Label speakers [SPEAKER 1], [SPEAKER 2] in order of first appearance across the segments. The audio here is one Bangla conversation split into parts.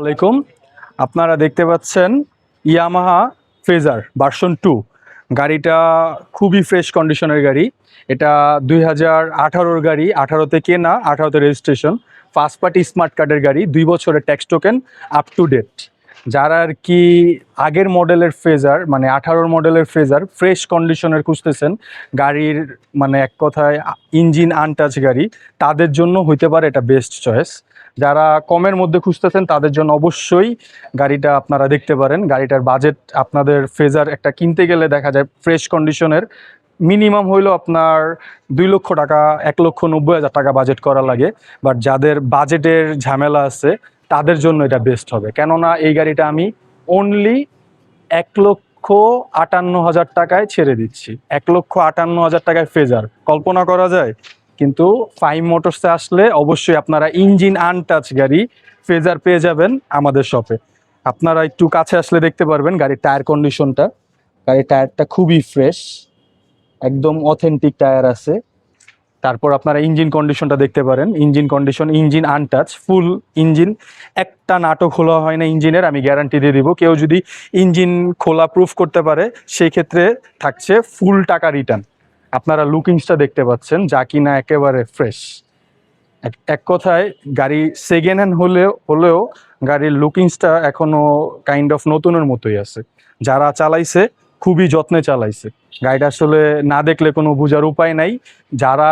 [SPEAKER 1] আলাইকুম। আপনারা দেখতে পাচ্ছেন ইয়ামাহা ফ্রেজার বার্সন টু। গাড়িটা খুবই ফ্রেশ কন্ডিশনের গাড়ি। এটা দুই হাজার আঠারোর গাড়ি, আঠারোতে কেনা, আঠারোতে রেজিস্ট্রেশন ফার্স্ট পার্টি স্মার্ট কার্ডের গাড়ি, দুই বছরের tax token up to date যারা আর কি আগের মডেলের ফ্রেজার মানে আঠারোর মডেলের ফ্রেজার, ফ্রেশ কন্ডিশনের খুঁজতেছেন, গাড়ির মানে এক কথায় ইঞ্জিন আনটাচ গাড়ি, তাদের জন্য হইতে পারে এটা বেস্ট চয়েস যারা কমের মধ্যে খুঁজতেছেন, তাদের জন্য অবশ্যই গাড়িটা আপনারা দেখতে পারেন। গাড়িটার বাজেট আপনাদের ফ্রেজার একটা কিনতে গেলে দেখা যায় ফ্রেশ কন্ডিশনের মিনিমাম হইল আপনার দুই লক্ষ টাকা, এক লক্ষ নব্বই হাজার টাকা বাজেট করা লাগে। বাট যাদের বাজেটের ঝামেলা আছে তাদের জন্য এটা বেস্ট হবে। কেননা এই গাড়িটা আমি অনলি এক লক্ষ আটান্ন হাজার টাকায় ছেড়ে দিচ্ছি। এক লক্ষ আটান্ন হাজার টাকায় ফেজার। কল্পনা করা যায়, কিন্তু ফাইভ মোটরসে আসলে অবশ্যই আপনারা ইঞ্জিন আনটাচ গাড়ি ফেজার পেয়ে যাবেন আমাদের শপে আপনারা একটু কাছে আসলে দেখতে পারবেন গাড়ির টায়ার কন্ডিশনটা গাড়ির টায়ারটা খুবই ফ্রেশ একদম অথেন্টিক টায়ার আছে। তারপর আপনারা ইঞ্জিন কন্ডিশনটা দেখতে পারেন। Engine condition engine untouch full engine. একটা নাটক খোলা হয় না ইঞ্জিনের, আমি গ্যারান্টি দিয়ে দিব। কেউ যদি ইঞ্জিন খোলা প্রুফ করতে পারে সেই ক্ষেত্রে থাকছে ফুল টাকা রিটার্ন আপনারা লুকিংসটা দেখতে পাচ্ছেন, যা কিনা একেবারে ফ্রেশ এক কথায়, গাড়ি সেকেন্ড হ্যান্ড হলেও হলেও গাড়ির লুকিংসটা এখনও কাইন্ড অফ নতুনের মতোই আছে। যারা চালাইছে খুবই যত্নে চালাইছে। গাড়িটা আসলে না দেখলে কোনো বোঝার উপায় নাই। যারা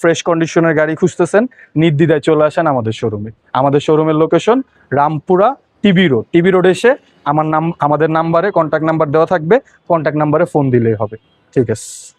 [SPEAKER 1] ফ্রেশ কন্ডিশনের গাড়ি খুঁজতেছেন, নির্দ্বিধায় চলে আসেন আমাদের শোরুমে আমাদের শোরুমের location Rampura TV road TV road এসে আমার নাম, আমাদের নাম্বারে কন্ট্যাক্ট নাম্বার দেওয়া থাকবে। কন্ট্যাক্ট নাম্বারে ফোন দিলেই হবে। ঠিক আছে।